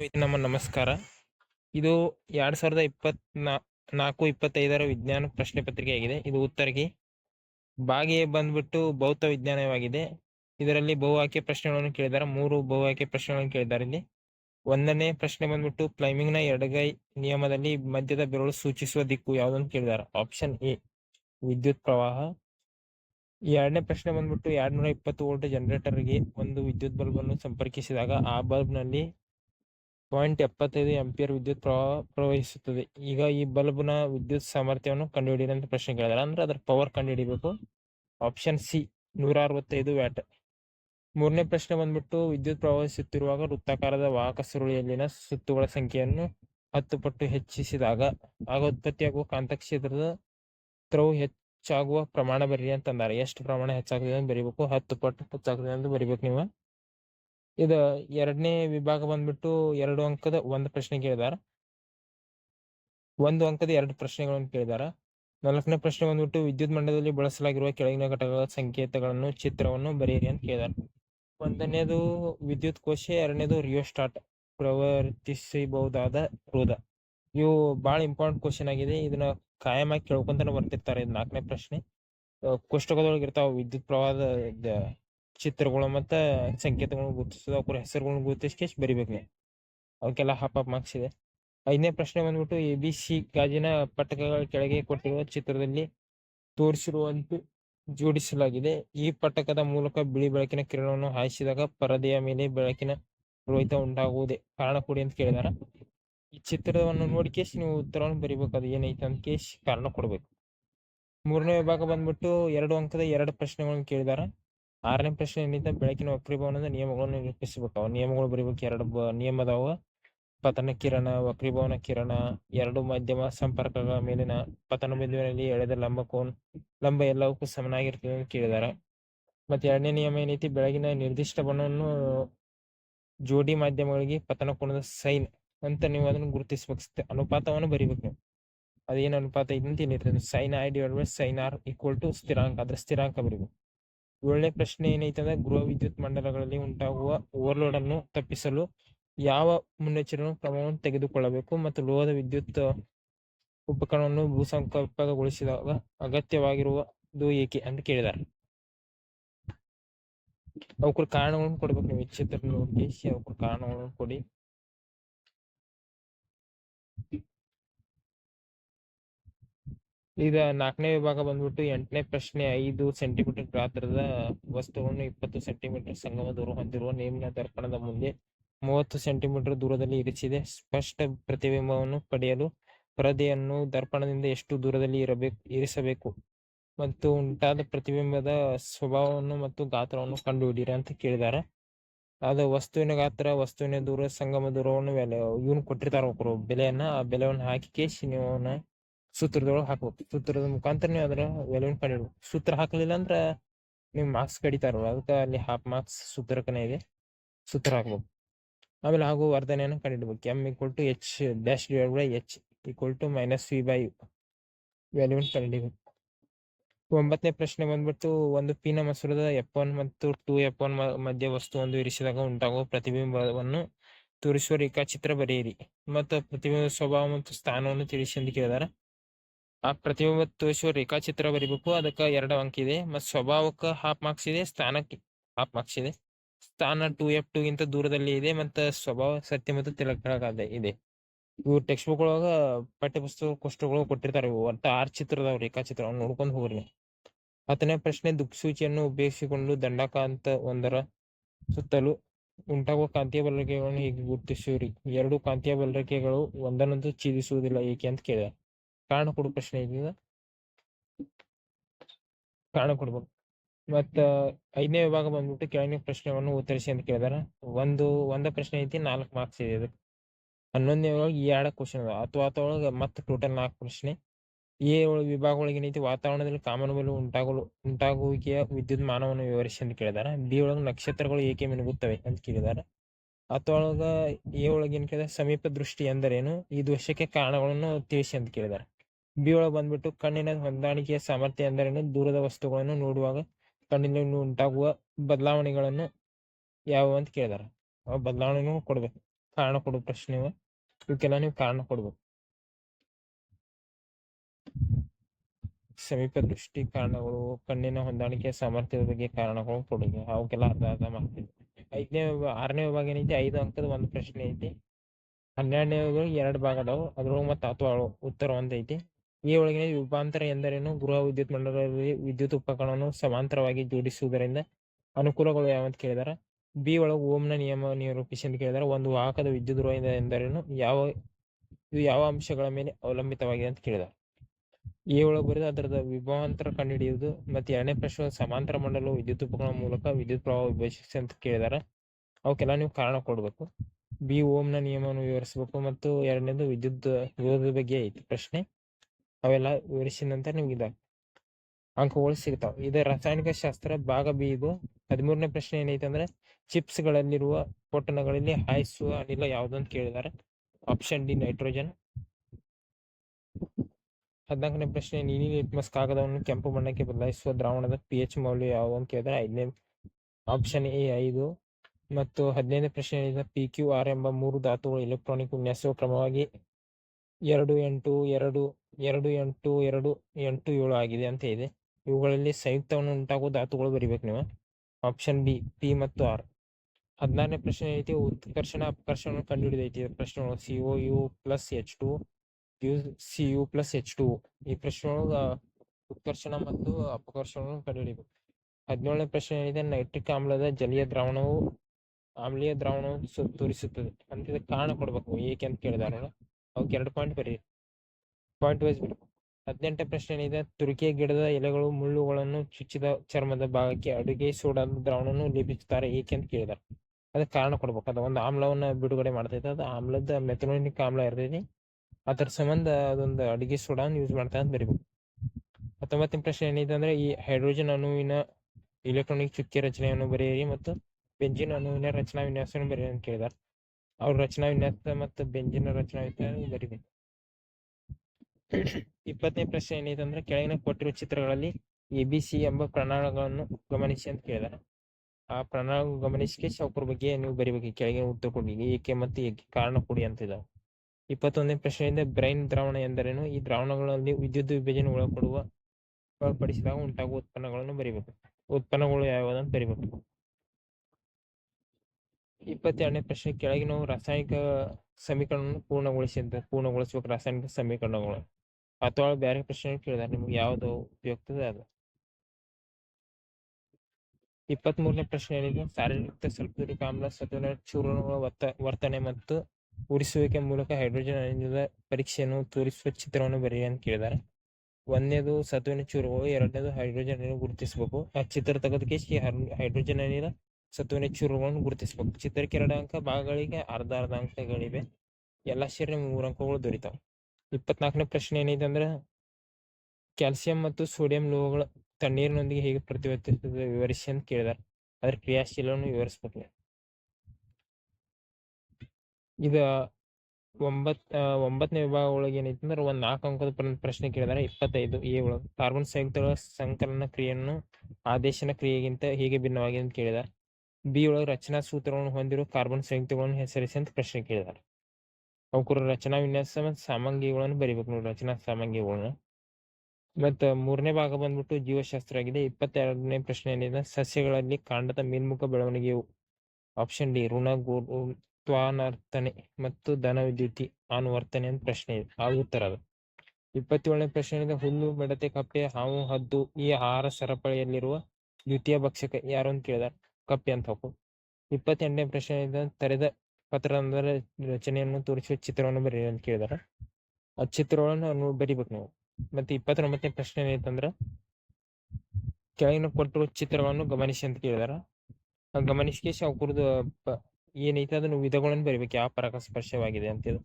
ಇದು ನಮ್ಮ ನಮಸ್ಕಾರ. ಇದು ಎರಡ್ ಸಾವಿರದ ಇಪ್ಪತ್ ನಾಲ್ಕು ಇಪ್ಪತ್ತೈದರ ವಿಜ್ಞಾನ ಪ್ರಶ್ನೆ ಪತ್ರಿಕೆಯಾಗಿದೆ. ಇದು ಉತ್ತರಗೆ ಬಾಗೆ ಬಂದ್ಬಿಟ್ಟು ಭೌತ ವಿಜ್ಞಾನವಾಗಿದೆ. ಇದರಲ್ಲಿ ಬಹು ಪ್ರಶ್ನೆಗಳನ್ನು ಕೇಳಿದ್ದಾರೆ. ಮೂರು ಬಹು ಪ್ರಶ್ನೆಗಳನ್ನು ಕೇಳಿದ್ದಾರೆ ಇಲ್ಲಿ. ಒಂದನೇ ಪ್ರಶ್ನೆ ಬಂದ್ಬಿಟ್ಟು ಕ್ಲೈಂಬಿಂಗ್ನ ಎಡಗೈ ನಿಯಮದಲ್ಲಿ ಮಧ್ಯದ ಬೆರಳು ಸೂಚಿಸುವ ದಿಕ್ಕು ಯಾವುದಂತ ಕೇಳಿದ್ದಾರೆ. ಆಪ್ಷನ್ ಎ, ವಿದ್ಯುತ್ ಪ್ರವಾಹ. ಎರಡನೇ ಪ್ರಶ್ನೆ ಬಂದ್ಬಿಟ್ಟು, ಎರಡ್ನೂರ ಇಪ್ಪತ್ತು ವೋಲ್ಟ್ ಜನರೇಟರ್ಗೆ ಒಂದು ವಿದ್ಯುತ್ ಬಲ್ಬ್ ಅನ್ನು ಸಂಪರ್ಕಿಸಿದಾಗ ಆ ಬಲ್ಬ್ನಲ್ಲಿ ಪಾಯಿಂಟ್ ಎಪ್ಪತ್ತೈದು ಎಂಪಿಯರ್ ವಿದ್ಯುತ್ ಪ್ರವಾಹ ಪ್ರವಹಿಸುತ್ತದೆ. ಈಗ ಈ ಬಲ್ಬ್ನ ವಿದ್ಯುತ್ ಸಾಮರ್ಥ್ಯವನ್ನು ಕಂಡುಹಿಡಿಯಿರಿ ಅಂತ ಪ್ರಶ್ನೆ ಕೇಳಿದಾರೆ ಅಂದ್ರೆ ಅದರ ಪವರ್ ಕಂಡುಹಿಡಿಬೇಕು. ಆಪ್ಷನ್ ಸಿ ನೂರ ಅರವತ್ತೈದು ವ್ಯಾಟ್ ಮೂರನೇ ಪ್ರಶ್ನೆ ಬಂದ್ಬಿಟ್ಟು, ವಿದ್ಯುತ್ ಪ್ರವಹಿಸುತ್ತಿರುವಾಗ ವೃತ್ತಾಕಾರದ ವಾಹಕ ಸುರುಳಿಯಲ್ಲಿನ ಸುತ್ತುಗಳ ಸಂಖ್ಯೆಯನ್ನು ಹತ್ತು ಪಟ್ಟು ಹೆಚ್ಚಿಸಿದಾಗ ಆಗ ಉತ್ಪತ್ತಿಯಾಗುವ ಕಾಂತಕ್ಷೇತ್ರದ ತ್ರವು ಹೆಚ್ಚಾಗುವ ಪ್ರಮಾಣ ಬರೀರಿ ಅಂತಂದಾರೆ. ಎಷ್ಟು ಪ್ರಮಾಣ ಹೆಚ್ಚಾಗ್ತದೆ ಅಂತ ಬರೀಬೇಕು. ಹತ್ತು ಪಟ್ಟು ಹೆಚ್ಚಾಗ್ತದೆ ಅಂತ ಬರೀಬೇಕು ನೀವು. ಇದ ಎರಡನೇ ವಿಭಾಗ ಬಂದ್ಬಿಟ್ಟು ಎರಡು ಅಂಕದ ಒಂದು ಪ್ರಶ್ನೆ ಕೇಳಿದಾರ. ಒಂದು ಅಂಕದ ಎರಡು ಪ್ರಶ್ನೆಗಳನ್ನು ಕೇಳಿದಾರ. ನಾಲ್ಕನೇ ಪ್ರಶ್ನೆ ಬಂದ್ಬಿಟ್ಟು ವಿದ್ಯುತ್ ಮಂಡಲದಲ್ಲಿ ಬಳಸಲಾಗಿರುವ ಕೆಳಗಿನ ಘಟಕಗಳ ಸಂಕೇತಗಳನ್ನು, ಚಿತ್ರವನ್ನು ಬರೆಯಿರಿ ಅಂತ ಕೇಳಿದಾರ. ಒಂದನೇದು ವಿದ್ಯುತ್ ಕೋಶ, ಎರಡನೇದು ರಿಯೋಸ್ಟಾಟ್ ಪ್ರವರ್ತಿಸಬಹುದಾದ ರೋಧ. ಇವು ಬಹಳ ಇಂಪಾರ್ಟೆಂಟ್ ಕ್ವಶನ್ ಆಗಿದೆ. ಇದನ್ನ ಕಾಯಮಾಗಿ ಕೇಳ್ಕೊಂತಾನೆ ಬರ್ತಿರ್ತಾರೆ ಇದು ನಾಲ್ಕನೇ ಪ್ರಶ್ನೆ. ಕೋಷ್ಟಕದೊಳಗೆ ಇರ್ತಾವ ವಿದ್ಯುತ್ ಪ್ರವಾಹದ ಚಿತ್ರಗಳು ಮತ್ತು ಸಂಕೇತಗಳನ್ನು ಗುರುತಿಸೋದು ಅವ್ರ ಹೆಸರುಗಳನ್ನು ಗುರುತಿಸಿ ಬರಿಬೇಕು ನೀವು ಅವಕ್ಕೆಲ್ಲ ಹಾಪ್ ಹಾಪ್ ಮಾರ್ಕ್ಸ್ ಇದೆ. ಐದನೇ ಪ್ರಶ್ನೆ ಬಂದ್ಬಿಟ್ಟು ಎ, ಬಿ, ಸಿ, ಗಾಜಿನ ಪಟಕಗಳ ಕೆಳಗೆ ಕೊಟ್ಟಿರುವ ಚಿತ್ರದಲ್ಲಿ ತೋರಿಸಿರುವಂತೆ ಜೋಡಿಸಲಾಗಿದೆ. ಈ ಪಟಕದ ಮೂಲಕ ಬಿಳಿ ಬೆಳಕಿನ ಕಿರಣವನ್ನು ಹಾಯಿಸಿದಾಗ ಪರದೆಯ ಮೇಲೆ ಬೆಳಕಿನ ರೋಹಿತ ಉಂಟಾಗುವುದೇ ಕಾರಣ ಕೊಡಿ ಅಂತ ಕೇಳಿದಾರ. ಈ ಚಿತ್ರವನ್ನು ನೋಡಿ ಕೇಸ್ ನೀವು ಉತ್ತರವನ್ನು ಬರಿಬೇಕು. ಅದು ಏನೈತೆ ಅಂತ ಕೇಸ್ ಕಾರಣ ಕೊಡಬೇಕು. ಮೂರನೇ ವಿಭಾಗ ಬಂದ್ಬಿಟ್ಟು ಎರಡು ಅಂಕದ ಎರಡು ಪ್ರಶ್ನೆಗಳನ್ನು ಕೇಳಿದಾರ. ಆರನೇ ಪ್ರಶ್ನೆ ಏನಿದೆ ಬೆಳಕಿನ ವಕ್ರೀಭವನದ ನಿಯಮಗಳನ್ನು ನಿರೂಪಿಸಬೇಕು. ಅವು ನಿಯಮಗಳು ಬರೀಬೇಕು. ಎರಡು ನಿಯಮ ಪತನ ಕಿರಣ, ವಕ್ರೀಭವನ ಕಿರಣ, ಎರಡು ಮಾಧ್ಯಮ ಸಂಪರ್ಕಗಳ ಮೇಲಿನ ಪತನ ಬಿಂದುವಿನಲ್ಲಿ ಎಳೆದ ಲಂಬ ಕೋನ್, ಲಂಬ ಎಲ್ಲವಕ್ಕೂ ಸಮನಾಗಿರ್ತದೆ ಅಂತ ಕೇಳಿದಾರ ಮತ್ತೆ ಎರಡನೇ ನಿಯಮ ಏನೈತಿ? ಬೆಳಗಿನ ನಿರ್ದಿಷ್ಟ ಬಣ್ಣವನ್ನು ಜೋಡಿ ಮಾಧ್ಯಮಗಳಿಗೆ ಪತನ ಕೋನದ ಸೈನ್ ಅಂತ ನೀವು ಅದನ್ನು ಗುರುತಿಸ್ಬೇಕು. ಅನುಪಾತವನ್ನು ಬರಿಬೇಕು ನೀವು. ಅದೇನು ಅನುಪಾತ ಐತಿ ಅಂತ ಏನಿರ್ತದೆ sine i divide by sine r equal to ಸ್ಥಿರಾಂಕ. ಅದ್ರ ಸ್ಥಿರಾಂಕ ಬರಿಬೇಕು. ಏಳನೇ ಪ್ರಶ್ನೆ ಏನೈತೆ ಅಂದ್ರೆ ಗೃಹ ವಿದ್ಯುತ್ ಮಂಡಲಗಳಲ್ಲಿ ಉಂಟಾಗುವ ಓವರ್ಲೋಡ್ ಅನ್ನು ತಪ್ಪಿಸಲು ಯಾವ ಮುನ್ನೆಚ್ಚರಿಕೆ ಕ್ರಮವನ್ನು ತೆಗೆದುಕೊಳ್ಳಬೇಕು ಮತ್ತು ಲೋಹದ ವಿದ್ಯುತ್ ಉಪಕರಣವನ್ನು ಭೂಸಂಕಲ್ಪಗೊಳಿಸಿದಾಗ ಅಗತ್ಯವಾಗಿರುವುದು ಏಕೆ ಅಂತ ಕೇಳಿದ್ದಾರೆ. ಅವಕ್ರ ಕಾರಣಗಳನ್ನು ಕೊಡ್ಬೇಕು, ನೀವು ಈ ಚಿತ್ರ ನೋಡಿ ಕಾರಣಗಳನ್ನು ಕೊಡಿ. ಈಗ ನಾಲ್ಕನೇ ವಿಭಾಗ ಬಂದ್ಬಿಟ್ಟು ಎಂಟನೇ ಪ್ರಶ್ನೆ ಐದು ಸೆಂಟಿಮೀಟರ್ ಗಾತ್ರದ ವಸ್ತುವನ್ನು ಇಪ್ಪತ್ತು ಸೆಂಟಿಮೀಟರ್ ಸಂಗಮ ದೂರ ಹೊಂದಿರುವ ನೇಮಿನ ದರ್ಪಣದ ಮುಂದೆ ಮೂವತ್ತು ಸೆಂಟಿಮೀಟರ್ ದೂರದಲ್ಲಿ ಇರಿಸಿದೆ. ಸ್ಪಷ್ಟ ಪ್ರತಿಬಿಂಬವನ್ನು ಪಡೆಯಲು ಪರದೆಯನ್ನು ದರ್ಪಣದಿಂದ ಎಷ್ಟು ದೂರದಲ್ಲಿ ಇರಬೇಕು, ಇರಿಸಬೇಕು ಮತ್ತು ಉಂಟಾದ ಪ್ರತಿಬಿಂಬದ ಸ್ವಭಾವವನ್ನು ಮತ್ತು ಗಾತ್ರವನ್ನು ಕಂಡುಹಿಡಿಯಿರಿ ಅಂತ ಕೇಳಿದ್ದಾರೆ. ಅದು ವಸ್ತುವಿನ ಗಾತ್ರ, ವಸ್ತುವಿನ ದೂರ, ಸಂಗಮ ದೂರವನ್ನು ಇವನು ಕೊಟ್ಟಿರ್ತಾರೆ ಒಬ್ಬರು ಬೆಲೆಯನ್ನ ಆ ಬೆಲೆಯನ್ನು ಹಾಕಿ ಕೇಸಿ ನೀವು ಸೂತ್ರದೊಳಗೆ ಹಾಕ್ಬೇಕು. ಸೂತ್ರದ ಮುಖಾಂತರ ನೀವು ಅದರ ವ್ಯಾಲ್ಯೂನ್ ಕಂಡಿಡ್ಬೇಕು ಸೂತ್ರ ಹಾಕಲಿಲ್ಲ ಅಂದ್ರ ನಿಮ್ ಮಾರ್ಕ್ಸ್ ಕಡಿತಾರ ಅದಕ್ಕೆ ಅಲ್ಲಿ ಹಾಫ್ ಮಾರ್ಕ್ಸ್ ಸೂತ್ರಕನೇ ಇದೆ. ಸೂತ್ರ ಹಾಕ್ಬೇಕು. ಆಮೇಲೆ ಹಾಗೂ ವರ್ಧನೆಯನ್ನು ಕಂಡಿಡ್ಬೇಕು. M equal to H dash divide by H equal to minus V by ವ್ಯಾಲ್ಯೂನ್ ಕಂಡಿಡ್ಬೇಕು. ಒಂಬತ್ತನೇ ಪ್ರಶ್ನೆ ಬಂದ್ಬಿಟ್ಟು ಒಂದು ಪಿನ ಮಸೂರದ ಎಫ್ ಒನ್ ಮತ್ತು ಟೂ ಎಫ್ ಒನ್ ಮಧ್ಯ ವಸ್ತು ಒಂದು ಇರಿಸಿದಾಗ ಉಂಟಾಗುವ ಪ್ರತಿಬಿಂಬವನ್ನು ತೋರಿಸುವ ರೇಖಾಚಿತ್ರ ಬರೆಯಿರಿ. ಮತ್ತು ಪ್ರತಿಬಿಂಬದ ಸ್ವಭಾವ ಮತ್ತು ಸ್ಥಾನವನ್ನು ತಿಳಿಸಿ ಎಂದು ಕೇಳಿದಾರೆ. ಆ ಪ್ರತಿಬಿಂಬ ತೋರಿಸುವ ರೇಖಾಚಿತ್ರ ಬರಿಬೇಕು ಅದಕ್ಕೆ ಎರಡು ಅಂಕ ಇದೆ, ಮತ್ತು ಸ್ವಭಾವಕ್ಕೆ ಹಾಫ್ ಮಾರ್ಕ್ಸ್ ಇದೆ, ಸ್ಥಾನಕ್ಕೆ ಹಾಫ್ ಮಾರ್ಕ್ಸ್ ಇದೆ. ಸ್ಥಾನ ಟೂ ಎಫ್ ಟೂ ಗಿಂತ ದೂರದಲ್ಲಿ ಇದೆ, ಮತ್ತು ಸ್ವಭಾವ, ಸತ್ಯ ಮತ್ತು ತಿಲಕದ ಇದೆ. ಇವು ಟೆಕ್ಸ್ಟ್ ಬುಕ್ ಒಳಗ ಪಠ್ಯಪುಸ್ತಕ ಕೋಷ್ಟಗಳು ಕೊಟ್ಟಿರ್ತಾರೆ ಇವು. ಒಟ್ಟ ಆರು ಚಿತ್ರದ ರೇಖಾಚಿತ್ರ ಅವ್ನ ನೋಡ್ಕೊಂಡು ಹೋಗ್ರಿ. ಹತ್ತನೇ ಪ್ರಶ್ನೆ, ದಿಕ್ಸೂಚಿಯನ್ನು ಉಪಯೋಗಿಸಿಕೊಂಡು ದಂಡಕಾಂತ ಒಂದರ ಸುತ್ತಲೂ ಉಂಟಾಗುವ ಕಾಂತೀಯ ಬಲರೇಖೆಗಳನ್ನು ಹೀಗೆ ಗುರುತಿಸುವ ಎರಡು ಕಾಂತೀಯ ಬಲರೇಖೆಗಳು ಒಂದನ್ನೊಂದು ಛೇದಿಸುವುದಿಲ್ಲ ಏಕೆ ಅಂತ ಕೇಳಿದ. ಕಾರಣ ಕೊಡು ಪ್ರಶ್ನೆ ಇದೀಗ ಕಾರಣ ಕೊಡ್ಬೇಕು ಮತ್ತ ಐದನೇ ವಿಭಾಗ ಬಂದ್ಬಿಟ್ಟು ಕೆಳಗಿನ ಪ್ರಶ್ನೆಯನ್ನು ಉತ್ತರಿಸಿ ಅಂತ ಕೇಳಿದಾರ. ಒಂದು, ಒಂದ ಪ್ರಶ್ನೆ ಐತಿ, ನಾಲ್ಕು ಮಾರ್ಕ್ಸ್ ಇದೆ ಅದಕ್ಕೆ ಹನ್ನೊಂದನೇ ವಿಭಾಗ ಎರಡು ಕ್ವಶನ್ ಅದಾವ. ಅಥವಾ ಒಳಗ ಮತ್ತೆ ಟೋಟಲ್ ನಾಲ್ಕು ಪ್ರಶ್ನೆ. ಎ ವಿಭಾಗ ಒಳಗೆ ಏನೈತಿ? ವಾತಾವರಣದಲ್ಲಿ ಕಾಮನಬಿಲ್ಲು ಉಂಟಾಗಲು, ಉಂಟಾಗುವಿಕೆಯ ವಿದ್ಯುತ್ ಮಾನವನ್ನು ವಿವರಿಸಿ ಅಂತ ಕೇಳಿದಾರ. ಬಿ ಒಳಗ ನಕ್ಷತ್ರಗಳು ಏಕೆ ಮಿನುಗುತ್ತವೆ ಅಂತ ಕೇಳಿದಾರ. ಅಥವಾ ಒಳಗ ಎ ಒಳಗೆ ಏನ್ ಕೇಳಿದಾರೆ? ಸಮೀಪ ದೃಷ್ಟಿ ಎಂದರೇನು? ಈ ದೋಷಕ್ಕೆ ಕಾರಣಗಳನ್ನು ತಿಳಿಸಿ ಅಂತ ಕೇಳಿದಾರೆ. ಬಿ ಒಳಗೆ ಬಂದ್ಬಿಟ್ಟು ಕಣ್ಣಿನ ಹೊಂದಾಣಿಕೆಯ ಸಾಮರ್ಥ್ಯ ಎಂದರೇನು? ದೂರದ ವಸ್ತುಗಳನ್ನು ನೋಡುವಾಗ ಕಣ್ಣಿನ ಉಂಟಾಗುವ ಬದಲಾವಣೆಗಳನ್ನು ಯಾವುವು ಅಂತ ಕೇಳಿದಾರೆ. ಆ ಬದಲಾವಣೆನೂ ಕೊಡ್ಬೇಕು. ಕಾರಣ ಕೊಡು ಪ್ರಶ್ನೆ ಇವ. ಇವಕ್ಕೆಲ್ಲ ನೀವು ಕಾರಣ ಕೊಡ್ಬೇಕು. ಸಮೀಪ ದೃಷ್ಟಿ ಕಾರಣಗಳು, ಕಣ್ಣಿನ ಹೊಂದಾಣಿಕೆ ಸಾಮರ್ಥ್ಯದ ಬಗ್ಗೆ ಕಾರಣಗಳು ಕೊಡುಗೆ. ಅವಕ್ಕೆಲ್ಲ ಅರ್ಧ ಅರ್ಧ ಮಾಡ್ತೀವಿ ಐದನೇ ಆರನೇ ವಿಭಾಗ ಏನೈತಿ ಐದು ಅಂಕದ ಒಂದು ಪ್ರಶ್ನೆ ಐತಿ. ಹನ್ನೆರಡನೇ ಎರಡು ಭಾಗ ಅದಾವು. ಅದ್ರೊಳಗೆ ಮತ್ತೆ ಅಥವಾ ಉತ್ತರ ಒಂದ್ ಐತಿ ಈ ಒಳಗಿನ ರೂಪಾಂತರ ಎಂದರೇನು? ಗೃಹ ವಿದ್ಯುತ್ ಮಂಡಲದಲ್ಲಿ ವಿದ್ಯುತ್ ಉಪಕರಣವನ್ನು ಸಮಾಂತರವಾಗಿ ಜೋಡಿಸುವುದರಿಂದ ಅನುಕೂಲಗಳು ಯಾವಂತ ಕೇಳಿದಾರ? ಬಿ ಒಳಗೆ ಓಮ್ನ ನಿಯಮ ನಿರೂಪಿಸಿ ಅಂತ ಕೇಳಿದಾರೆ. ಒಂದು ವಾಹಕದ ವಿದ್ಯುತ್ ಧ್ರುವ ಎಂದರೇನು? ಯಾವ ಇದು ಯಾವ ಅಂಶಗಳ ಮೇಲೆ ಅವಲಂಬಿತವಾಗಿದೆ ಅಂತ ಕೇಳಿದಾರೆ. ಎ ಒಳಗೆ ಬರೆದು ಅದರದ ವಿಭವಾಂತರ ಕಂಡುಹಿಡಿಯುವುದು ಮತ್ತೆ ಎರಡನೇ ಪ್ರಶ್ನೆ ಸಮಾಂತರ ಮಂಡಲವು ವಿದ್ಯುತ್ ಉಪಕರಣ ಮೂಲಕ ವಿದ್ಯುತ್ ಪ್ರವಾಹ ವಿಭಜಿಸಿ ಅಂತ ಕೇಳಿದಾರ. ಅವಕ್ಕೆಲ್ಲ ನೀವು ಕಾರಣ ಕೊಡ್ಬೇಕು. ಬಿ ಓಮ್ನ ನಿಯಮವನ್ನು ವಿವರಿಸಬೇಕು ಮತ್ತು ಎರಡನೇದು ವಿದ್ಯುತ್ ವಿರೋಧದ ಬಗ್ಗೆ ಐತಿ ಪ್ರಶ್ನೆ. ಅವೆಲ್ಲ ವಿವರಿಸಿದ ನಂತರ ನಿಮ್ಗೆ ಇದ ಅಂಕಗಳು ಸಿಗ್ತಾವ ಇದು ರಾಸಾಯನಿಕ ಶಾಸ್ತ್ರ ಭಾಗ ಬಿ ಇದು. ಹದಿಮೂರನೇ ಪ್ರಶ್ನೆ ಏನೈತೆ ಅಂದ್ರೆ ಚಿಪ್ಸ್ ಗಳಲ್ಲಿರುವ ಪೊಟ್ಟಣಗಳಲ್ಲಿ ಹಾಯಿಸುವ ಅನಿಲ ಯಾವ್ದಂತ ಕೇಳಿದ್ದಾರೆ. Option D nitrogen. ಹದಿನಾಲ್ಕನೇ ಪ್ರಶ್ನೆ ನೀಲಿ ಲಿಟ್ಮಸ್ ಕಾಗದವನ್ನು ಕೆಂಪು ಬಣ್ಣಕ್ಕೆ ಬದಲಾಯಿಸುವ ದ್ರಾವಣದ ಪಿ ಎಚ್ ಮೌಲ್ಯ ಯಾವುದು ಅಂತ ಕೇಳಿದ್ರೆ, ಐದನೇ ಆಪ್ಷನ್ ಎ ಐದು. ಮತ್ತು ಹದಿನೈದನೇ ಪ್ರಶ್ನೆ ಪಿ ಕ್ಯೂ ಆರ್ ಎಂಬ ಮೂರು ಧಾತುಗಳು ಎಲೆಕ್ಟ್ರಾನಿಕ್ ವಿನ್ಯಾಸವು ಕ್ರಮವಾಗಿ ಎರಡು ಎಂಟು ಎರಡು ಎರಡು ಎಂಟು ಎರಡು ಎಂಟು ಏಳು ಆಗಿದೆ ಅಂತ ಇದೆ. ಇವುಗಳಲ್ಲಿ ಸಂಯುಕ್ತವನ್ನು ಉಂಟಾಗುವ ಧಾತುಗಳು ಬರಿಬೇಕು ನೀವು. ಆಪ್ಷನ್ ಬಿ ಪಿ ಮತ್ತು ಆರ್ ಹದಿನಾರನೇ ಪ್ರಶ್ನೆ ಐತಿ, ಉತ್ಕರ್ಷಣ ಅಪಕರ್ಷಣ ಕಂಡುಹಿಡಿದೈತಿ. ಪ್ರಶ್ನೆ C O U plus H two U C U plus H two ಈ ಪ್ರಶ್ನೆಗಳು ಉತ್ಕರ್ಷಣ ಮತ್ತು ಅಪಕರ್ಷಣವನ್ನು ಕಂಡುಹಿಡಿಬೇಕು. ಹದಿನೇಳನೇ ಪ್ರಶ್ನೆ ಏನಿದೆ ನೈಟ್ರಿಕ್ ಆಮ್ಲದ ಜಲೀಯ ದ್ರಾವಣವು, ಆಮ್ಲೀಯ ದ್ರಾವಣವು ತೋರಿಸುತ್ತದೆ. ಅಂತ ಕಾರಣ ಕೊಡ್ಬೇಕು. ಏಕೆ ಅಂತ ಕೇಳಿದಾರ ಅವಕ್ಕೆ ಎರಡು ಪಾಯಿಂಟ್ ಬರೀ ಪಾಯಿಂಟ್ ವೈಸ್ ಹದಿನೆಂಟನೇ ಪ್ರಶ್ನೆ ಏನಿದೆ ತುರಿಕೆ ಗಿಡದ ಎಲೆಗಳು, ಮುಳ್ಳುಗಳನ್ನು ಚುಚ್ಚಿದ ಚರ್ಮದ ಭಾಗಕ್ಕೆ ಅಡುಗೆ ಸೋಡಾದ ದ್ರಾವಣವನ್ನು ಲೇಪಿಸುತ್ತಾರೆ ಏಕೆ ಅಂತ ಕೇಳಿದಾರೆ ಅದಕ್ಕೆ ಕಾರಣ ಕೊಡ್ಬೇಕು. ಅದು ಒಂದು ಆಮ್ಲವನ್ನ ಬಿಡುಗಡೆ ಮಾಡ್ತೈತೆ. ಅದು ಆಮ್ಲದ ಮೆಥನೋನಿಕ್ ಆಮ್ಲ ಇರ್ತೈತಿ. ಅದರ ಸಂಬಂಧ ಅದೊಂದು ಅಡುಗೆ ಸೋಡಾನ ಯೂಸ್ ಮಾಡ್ತಾ ಅಂತ ಬರಿಬೇಕು. ಹತ್ತೊಂಬತ್ತನೇ ಪ್ರಶ್ನೆ ಏನಿದೆ ಅಂದ್ರೆ, ಈ ಹೈಡ್ರೋಜನ್ ಅಣುವಿನ ಇಲೆಕ್ಟ್ರಾನಿಕ್ ಚುಕ್ಕೆ ರಚನೆಯನ್ನು ಬರೆಯಿರಿ ಮತ್ತು ಬೆಂಜಿನ್ ಅಣುವಿನ ರಚನಾ ವಿನ್ಯಾಸವನ್ನು ಬರೆಯಿರಿ ಅಂತ ಕೇಳಿದಾರೆ. ಅವ್ರ ರಚನಾ ವಿನ್ಯಾಸ ಮತ್ತು ಬೆಂಜಿನ ರಚನಾ ವಿನ್ಯಾಸ ಬರಿಬೇಕು. ಇಪ್ಪತ್ತನೇ ಪ್ರಶ್ನೆ ಏನಿದೆ ಅಂದ್ರೆ ಕೆಳಗಿನ ಕೊಟ್ಟಿರುವ ಚಿತ್ರಗಳಲ್ಲಿ ಎ, ಬಿ, ಸಿ ಎಂಬ ಪ್ರಣಾಳಗಳನ್ನು ಗಮನಿಸಿ ಅಂತ ಕೇಳಿದಾರೆ. ಆ ಪ್ರಣಾಳ ಗಮನಿಸಿಕೆ ಶೌಕರ ಬಗ್ಗೆ ನೀವು ಬರಿಬೇಕು. ಕೆಳಗಿನ ಉತ್ತರ ಕೊಡಿ. ಏಕೆ ಮತ್ತು ಏಕೆ? ಕಾರಣ ಕೊಡಿ ಅಂತ ಇದಾವೆ. ಇಪ್ಪತ್ತೊಂದನೇ ಪ್ರಶ್ನೆಯಿಂದ ಬ್ರೈನ್ ದ್ರಾವಣ ಎಂದರೇನು? ಈ ದ್ರಾವಣಗಳಲ್ಲಿ ವಿದ್ಯುತ್ ವಿಭಜನೆ ಒಳಪಡುವ ಒಳಪಡಿಸಿದಾಗ ಉಂಟಾಗುವ ಉತ್ಪನ್ನಗಳನ್ನು ಬರಿಬೇಕು. ಉತ್ಪನ್ನಗಳು ಯಾವ್ಯಾವ ಅಂತ ಬರಿಬೇಕು. ಇಪ್ಪತ್ತೆರಡನೇ ಪ್ರಶ್ನೆ ಕೆಳಗಿನ ರಾಸಾಯನಿಕ ಸಮೀಕರಣವನ್ನು ಪೂರ್ಣಗೊಳಿಸಿದ ಪೂರ್ಣಗೊಳಿಸಬೇಕು ರಾಸಾಯನಿಕ ಸಮೀಕರಣಗಳು. ಅಥವಾ ಬೇರೆ ಪ್ರಶ್ನೆ ಕೇಳಿದಾರೆ ನಿಮ್ಗೆ ಯಾವ್ದು ಉಪಯುಕ್ತದ ಅದು? ಇಪ್ಪತ್ತ್ ಮೂರನೇ ಪ್ರಶ್ನೆ ಏನಿದೆ ಸಾರ್ವಜನಿಕ ಸಲ್ಫ್ಯೂರಿಕ್ ಆಮ್ಲ ಸತುವಿನ ಚೂರ್ಣಗಳ ವರ್ತನೆ ಮತ್ತು ಉರಿಸುವಿಕೆ ಮೂಲಕ ಹೈಡ್ರೋಜನ್ ಅನಿಲದ ಪರೀಕ್ಷೆಯನ್ನು ತೋರಿಸುವ ಚಿತ್ರವನ್ನು ಬರೆಯಿರಿ ಅಂತ ಕೇಳಿದ್ದಾರೆ ಒಂದನೇದು ಸತುವಿನ ಚೂರುಗಳು ಎರಡನೇದು ಹೈಡ್ರೋಜನ್ ಅನಿಲ ಗುರುತಿಸಬೇಕು. ಆ ಚಿತ್ರ ತೆಗೆದಕ್ಕೆ ಹೈಡ್ರೋಜನ್ ಅನಿಲ ಸತುವಿನ ಚೂರುಗಳನ್ನು ಗುರುತಿಸಬೇಕು. ಚಿತ್ರಕ್ಕೆ ಎರಡು ಅಂಕ, ಭಾಗಗಳಿಗೆ ಅರ್ಧ ಅರ್ಧ ಅಂಕಗಳಿವೆ. ಎಲ್ಲ ಸೇರಿ ಮೂರು ಅಂಕಗಳು ದೊರೀತಾವೆ. ಇಪ್ಪತ್ನಾಲ್ಕನೇ ಪ್ರಶ್ನೆ ಏನಿದೆ ಅಂದ್ರೆ, ಕ್ಯಾಲ್ಸಿಯಂ ಮತ್ತು ಸೋಡಿಯಂ ಲೋಹಗಳ ತಣ್ಣೀರಿನೊಂದಿಗೆ ಹೇಗೆ ಪ್ರತಿವರ್ತಿಸುತ್ತದೆ ವಿವರಿಸಿ ಅಂತ ಕೇಳಿದಾರೆ. ಅದ್ರ ಕ್ರಿಯಾಶೀಲವನ್ನು ವಿವರಿಸ್ಬೇಕು. ಇದ ಒಂಬತ್ ಒಂಬತ್ತನೇ ವಿಭಾಗ ಒಳಗೆ ಏನೈತೆ ಅಂದ್ರೆ, ಒಂದ್ ನಾಲ್ಕು ಅಂಕದ ಪ್ರ- ಪ್ರಶ್ನೆ ಕೇಳಿದಾರೆ, ಇಪ್ಪತ್ತೈದು ಎ ಒಳಗೆ. ಕಾರ್ಬನ್ ಸಂಯುಕ್ತಗಳ ಸಂಕಲನ ಕ್ರಿಯೆಯನ್ನು ಆದೇಶನ ಕ್ರಿಯೆಗಿಂತ ಹೇಗೆ ಭಿನ್ನವಾಗಿದೆ ಅಂತ ಕೇಳಿದಾರೆ. ಬಿ ಒಳಗೆ ರಚನಾ ಸೂತ್ರವನ್ನು ಹೊಂದಿರುವ ಕಾರ್ಬನ್ ಸಂಯುಕ್ತಗಳನ್ನು ಹೆಸರಿಸಿ ಅಂತ ಪ್ರಶ್ನೆ ಕೇಳಿದಾರೆ. ಅವಕ್ಕೂರ ರಚನಾ ವಿನ್ಯಾಸ ಮತ್ತು ಸಾಮಗ್ರಿಗಳನ್ನು ಬರಿಬೇಕು ನೋಡಿ ರಚನಾ ಸಾಮಗ್ರಿಗಳನ್ನ ಮತ್ತು ಮೂರನೇ ಭಾಗ ಬಂದ್ಬಿಟ್ಟು ಜೀವಶಾಸ್ತ್ರ ಆಗಿದೆ. ಇಪ್ಪತ್ತೆರಡನೇ ಪ್ರಶ್ನೆ ಏನಿದೆ ಸಸ್ಯಗಳಲ್ಲಿ ಕಾಂಡದ ಮೇಲ್ಮುಖ ಬೆಳವಣಿಗೆಯು ಆಪ್ಷನ್ ಡಿ, ಋಣ ಗುರುತ್ವಾನರ್ತನೆ ಮತ್ತು ಧನ ವಿದ್ಯುತಿ, ಅನುವರ್ತನೆ ಅಂತ ಪ್ರಶ್ನೆ ಇದೆ. ಆ ಉತ್ತರ ಅದು. ಇಪ್ಪತ್ತೇಳನೇ ಪ್ರಶ್ನೆ ಏನಿದೆ ಹುಲ್ಲು, ಮೆಡತೆ, ಕಪ್ಪೆ, ಹಾವು, ಹದ್ದು ಈ ಆಹಾರ ಸರಪಳಿಯಲ್ಲಿರುವ ದ್ವಿತೀಯ ಭಕ್ಷಕ ಯಾರು ಅಂತ ಕೇಳಿದ ಕಪ್ಪೆ ಅಂತ ಹಾಕು ಇಪ್ಪತ್ತೆಂಟನೇ ಪ್ರಶ್ನೆ ತೆರೆದ ಪತ್ರದ ರಚನೆಯನ್ನು ತೋರಿಸುವ ಚಿತ್ರವನ್ನು ಬರೀ ಅಂತ ಕೇಳಿದಾರೆ. ಆ ಚಿತ್ರವನ್ನು ನಾವು ಬರಿಬೇಕು ನೀವು. ಮತ್ತೆ ಇಪ್ಪತ್ತೊಂಬತ್ತನೇ ಪ್ರಶ್ನೆ ಏನೈತಂದ್ರ, ಕೆಳಗಿನ ಕೊಟ್ಟಿರುವ ಚಿತ್ರವನ್ನು ಗಮನಿಸಿ ಅಂತ ಕೇಳಿದಾರ. ಆ ಗಮನಿಸಿ ಅವ್ರದ್ದು ಏನೈತೆ ಅದನ್ನು ವಿಧಗಳನ್ನು ಬರಿಬೇಕು. ಯಾವ ಪರಾಗಸ್ಪರ್ಶವಾಗಿದೆ ಅಂತ ಇದು.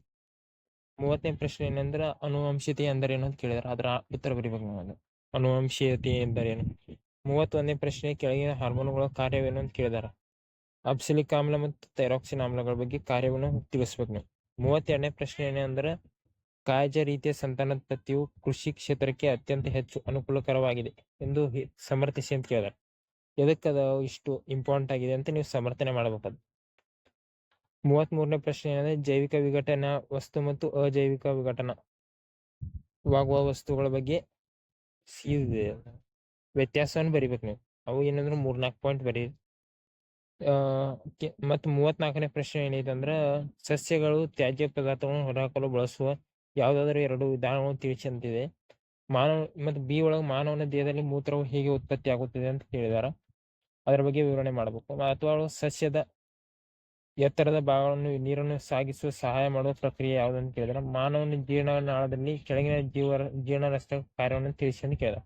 ಮೂವತ್ತನೇ ಪ್ರಶ್ನೆ ಏನಂದ್ರ ಅನುವಂಶೀಯತೆ ಏನು ಅಂತ ಕೇಳಿದಾರೆ. ಅದರ ಉತ್ತರ ಬರಿಬೇಕು ನಾವು ಅನುವಂಶೀಯತೆ ಎಂದರೇನು. ಮೂವತ್ತೊಂದನೇ ಪ್ರಶ್ನೆ, ಕೆಳಗಿನ ಹಾರ್ಮೋನುಗಳ ಕಾರ್ಯವೇನು ಅಂತ ಕೇಳಿದಾರ. ಅಬ್ಸಿಲಿಕ್ ಆಮ್ಲ ಮತ್ತು ಥೈರಾಕ್ಸಿನ್ ಆಮ್ಲಗಳ ಬಗ್ಗೆ ಕಾರ್ಯವನ್ನು ತಿಳಿಸ್ಬೇಕು ನೀವು. ಮೂವತ್ತೆರಡನೇ ಪ್ರಶ್ನೆ ಏನಂದ್ರೆ ಕಾಯಜ ರೀತಿಯ ಸಂತಾನೋತ್ಪತ್ತಿಯು ಕೃಷಿ ಕ್ಷೇತ್ರಕ್ಕೆ ಅತ್ಯಂತ ಹೆಚ್ಚು ಅನುಕೂಲಕರವಾಗಿದೆ ಎಂದು ಸಮರ್ಥಿಸಿ ಅಂತ ಕೇಳಿದಾರೆ. ಅದು ಇಷ್ಟು ಇಂಪಾರ್ಟೆಂಟ್ ಆಗಿದೆ ಅಂತ ನೀವು ಸಮರ್ಥನೆ ಮಾಡಬೇಕದು ಮೂವತ್ತ್ ಮೂರನೇ ಪ್ರಶ್ನೆ ಏನಂದ್ರೆ ಜೈವಿಕ ವಿಘಟನ ವಸ್ತು ಮತ್ತು ಅಜೈವಿಕ ವಿಘಟನವಾಗುವ ವಸ್ತುಗಳ ಬಗ್ಗೆ ವ್ಯತ್ಯಾಸವನ್ನು ಬರಿಬೇಕು ನೀವು. ಅವು ಏನಂದ್ರೆ ಮೂರ್ನಾಲ್ಕು ಪಾಯಿಂಟ್ ಬರೀ ಮತ್ತ್ ಮೂವತ್ನಾಲ್ಕನೇ ಪ್ರಶ್ನೆ ಏನಿದೆ ಅಂದ್ರ ಸಸ್ಯಗಳು ತ್ಯಾಜ್ಯ ಪದಾರ್ಥವನ್ನು ಹೊರಹಾಕಲು ಬಳಸುವ ಯಾವ್ದಾದ್ರು ಎರಡು ವಿಧಾನಗಳು ತಿಳಿಸಿ ಅಂತಿದೆ ಮಾನವ, ಮತ್ತು ಬಿ ಒಳಗೆ ಮಾನವನ ದೇಹದಲ್ಲಿ ಮೂತ್ರವು ಹೇಗೆ ಉತ್ಪತ್ತಿ ಆಗುತ್ತದೆ ಅಂತ ಕೇಳಿದಾರ. ಅದರ ಬಗ್ಗೆ ವಿವರಣೆ ಮಾಡಬೇಕು. ಅಥವಾ ಸಸ್ಯದ ಎತ್ತರದ ಭಾಗಗಳನ್ನು ನೀರನ್ನು ಸಾಗಿಸುವ ಸಹಾಯ ಮಾಡುವ ಪ್ರಕ್ರಿಯೆ ಯಾವುದಂತ ಕೇಳಿದ್ರೆ. ಮಾನವನ ಜೀರ್ಣನಾಳದಲ್ಲಿ ಕೆಳಗಿನ ಜೀವ ಜೀರ್ಣ ರಸ್ತೆ ಕಾರ್ಯವನ್ನು ತಿಳಿಸಿ ಅಂತ ಕೇಳಿದ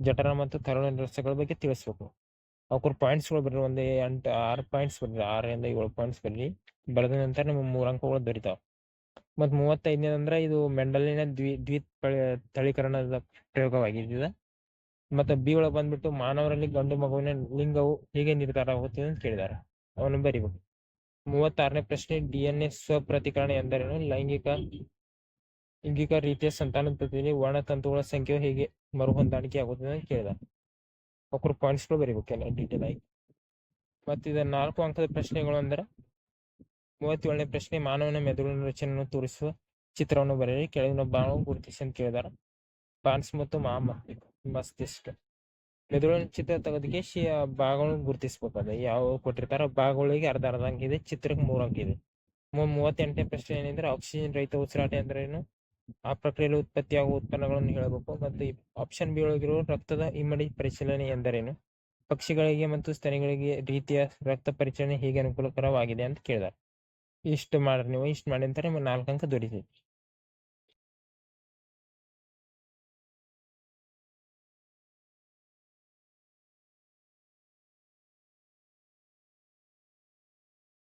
ಜಠರ ಮತ್ತು ತರುಣ ರಸ್ತೆಗಳ ಬಗ್ಗೆ ತಿಳಿಸ್ಬೇಕು. ಅವ್ರ ಪಾಯಿಂಟ್ಸ್ಗಳು ಬರ್ರಿ, ಒಂದು ಎಂಟು, ಆರು ಪಾಯಿಂಟ್ಸ್ ಬರ್ರಿ ಆರರಿಂದ ಏಳು ಪಾಯಿಂಟ್ಸ್ ಬರ್ರಿ. ಬರೆದ ನಂತರ ನಿಮ್ಗೆ ಮೂರು ಅಂಕಗಳು ದೊರಿತಾವ. ಮತ್ತು ಮೂವತ್ತೈದನೇದು ಅಂದ್ರೆ ಇದು ಮೆಂಡಲಿನ ದ್ವಿ ದ್ವಿ ತಳೀಕರಣದ ಪ್ರಯೋಗವಾಗಿದ್ದಿದೆ. ಮತ್ತು ಬಿ ಒಳಗೆ ಬಂದ್ಬಿಟ್ಟು ಮಾನವರಲ್ಲಿ ಗಂಡು ಮಗುವಿನ ಲಿಂಗವು ಹೇಗೆ ನಿರ್ಧಾರ ಆಗುತ್ತೆ ಅಂತ ಕೇಳಿದ್ದಾರೆ ಅವನು ಬರಿಬೇಕು. ಮೂವತ್ತಾರನೇ ಪ್ರಶ್ನೆ, ಡಿ ಎನ್ ಎ ಸ್ವಪ್ರತಿಕರಣ ಎಂದರೇನು? ಲೈಂಗಿಕ ಲೈಂಗಿಕ ರೀತಿಯ ಸಂತಾನೋತ್ಪತ್ತಿಯಲ್ಲಿ ವರ್ಣತಂತುಗಳ ಸಂಖ್ಯೆ ಹೇಗೆ ಮರುಹೊಂದಾಣಿಕೆ ಆಗುತ್ತದೆ ಅಂತ ಕೇಳಿದ ಒಕ್ಕರು ಪಾಯಿಂಟ್ಸ್ಗಳು ಬರೀಬೇಕೆಲ್ಲ ಡೀಟೇಲ್ ಆಗಿ. ಮತ್ತು ಇದರ ನಾಲ್ಕು ಅಂಕದ ಪ್ರಶ್ನೆಗಳು ಅಂದರೆ, ಮೂವತ್ತೇಳನೇ ಪ್ರಶ್ನೆ ಮಾನವನ ಮೆದುಳಿನ ರಚನೆಯನ್ನು ತೋರಿಸುವ ಚಿತ್ರವನ್ನು ಬರೆಯಿರಿ. ಕೆಳಗಿನ ಬಾಣು ಗುರುತಿಸಿ ಅಂತ ಕೇಳಿದಾರ ಪಾನ್ಸ್ ಮತ್ತು ಮಾ ಮಸ್ತಿಷ್ಟ ಮೆದುಳಿನ ಚಿತ್ರ ತೆಗೆದಕ್ಕೆ ಶಿ ಭಾಗಗಳನ್ನು ಗುರುತಿಸ್ಬೇಕದ ಯಾವ ಕೊಟ್ಟಿರ್ತಾರ ಭಾಗಗಳಿಗೆ ಅರ್ಧ ಅರ್ಧ ಅಂಕ ಇದೆ ಚಿತ್ರಕ್ಕೆ ಮೂರು ಅಂಕ ಇದೆ ಮೂ- ಮೂವತ್ತೆಂಟನೇ ಪ್ರಶ್ನೆ ಏನಿದ್ರೆ ಆಕ್ಸಿಜನ್ ರಹಿತ ಉಸಿರಾಟ ಎಂದರೇನು ಆ ಪ್ರಕ್ರಿಯೆಯಲ್ಲಿ ಉತ್ಪತ್ತಿಯಾಗುವ ಉತ್ಪನ್ನಗಳನ್ನು ಹೇಳಬೇಕು ಮತ್ತು ಆಪ್ಷನ್ ಬಿ ಒಳಗಿರುವ ರಕ್ತದ ಇಮ್ಮಡಿ ಪರಿಶೀಲನೆ ಎಂದರೇನು? ಪಕ್ಷಿಗಳಿಗೆ ಮತ್ತು ಸ್ತನಿಗಳಿಗೆ ರೀತಿಯ ರಕ್ತ ಪರಿಚಲನೆ ಹೇಗೆ ಅನುಕೂಲಕರವಾಗಿದೆ ಅಂತ ಕೇಳಿದ್ದಾರೆ ಇಷ್ಟು ಮಾಡ್ರಿ ನೀವು ಇಷ್ಟು ಮಾಡಿ ಅಂತಾರೆ ನಾಲ್ಕು ಅಂಕ ದೊರೀತೈತಿ